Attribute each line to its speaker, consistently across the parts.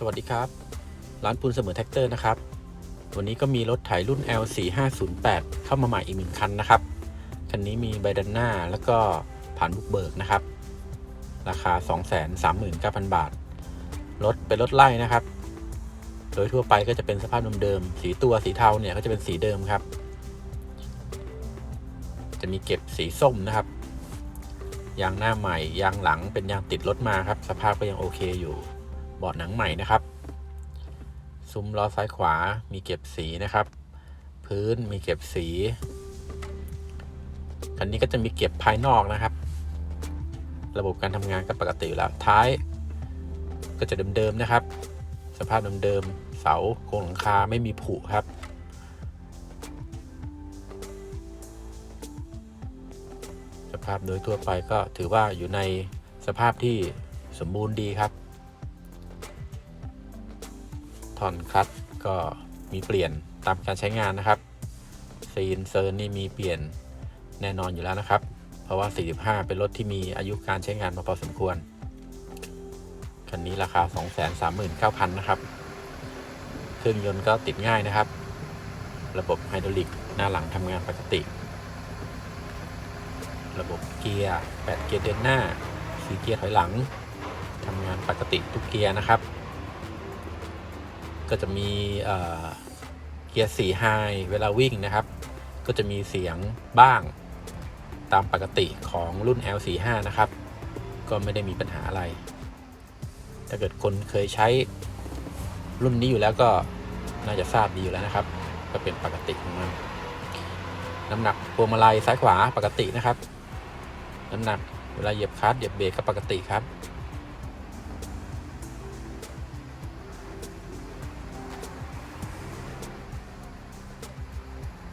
Speaker 1: สวัสดีครับ ร้านปูนเสมอแท็กเตอร์นะครับ วันนี้ก็มีรถไถรุ่น L4508 เข้ามาใหม่อีกหนึ่งคันนะครับ คันนี้มีใบดันหน้าแล้วก็ผ่านบุกเบิกนะครับ ราคา 239,000 บาท รถเป็นรถไล่นะครับ โดยทั่วไปก็จะเป็นสภาพเดิมๆสีตัวสีเทาเนี่ยก็จะเป็นสีเดิมครับ จะมีเก็บสีส้มนะครับ ยางหน้าใหม่ยางหลังเป็นยางติดรถมาครับ สภาพก็ยังโอเคอยู่ บาะหนังใหม่นะครับ ซุ้มล้อซ้ายขวามีเก็บสีนะครับ พื้นมีเก็บสี คันนี้ก็จะมีเก็บภายนอกนะครับ ระบบการทำงานก็ปกติแล้วท้าย ก็จะเดิมๆนะครับ สภาพเดิมๆเสาโครงหลังคาไม่มีผุครับสภาพโดยทั่วไปก็ถือว่าอยู่ในสภาพที่สมบูรณ์ดีครับ ถอนคลัตก็มีเปลี่ยนตามการใช้งานนะครับซีนเซิร์นนี่มีเปลี่ยนแน่นอนอยู่แล้วนะครับ เพราะว่า 45 เป็นรถที่มีอายุการใช้งานมาพอสมควร คันนี้ราคา 239,000 นะครับ เครื่องยนต์ก็ติดง่ายนะครับ ระบบไฮดรอลิกหน้าหลังทำงานปกติ ระบบเกียร์ 8 เกียร์เดินหน้า 4 เกียร์ถอยหลังทำงานปกติทุกเกียร์นะครับ ก็จะมีเกียร์4ไฮเวลาวิ่งนะครับ ก็จะมีเสียงบ้างตามปกติของรุ่น L45 นะครับ ก็ไม่ได้มีปัญหาอะไร ถ้าเกิดคนเคยใช้รุ่นนี้อยู่แล้วก็น่าจะทราบดีอยู่แล้วนะครับ ก็เป็นปกติของมันน้ำหนักพวงมาลัยซ้ายขวาปกตินะครับ น้ำหนักเวลาเหยียบคลัตช์เหยียบเบรกก็ปกติครับ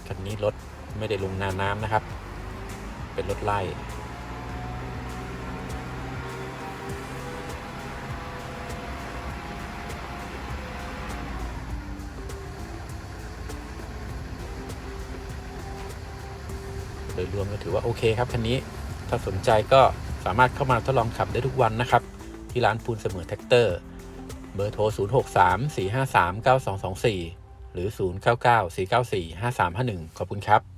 Speaker 1: คันนี้รถไม่ได้ลงนาน้ำนะครับ เป็นรถไล่โดยรวมก็ถือว่าโอเคครับคันนี้ถ้าสนใจก็สามารถเข้ามาทดลองขับได้ทุกวันนะครับ ที่ร้านปูนเสมอแท็กเตอร์ เบอร์โทร 063 453 9224 หรือ 099 494 5351 ขอบคุณครับ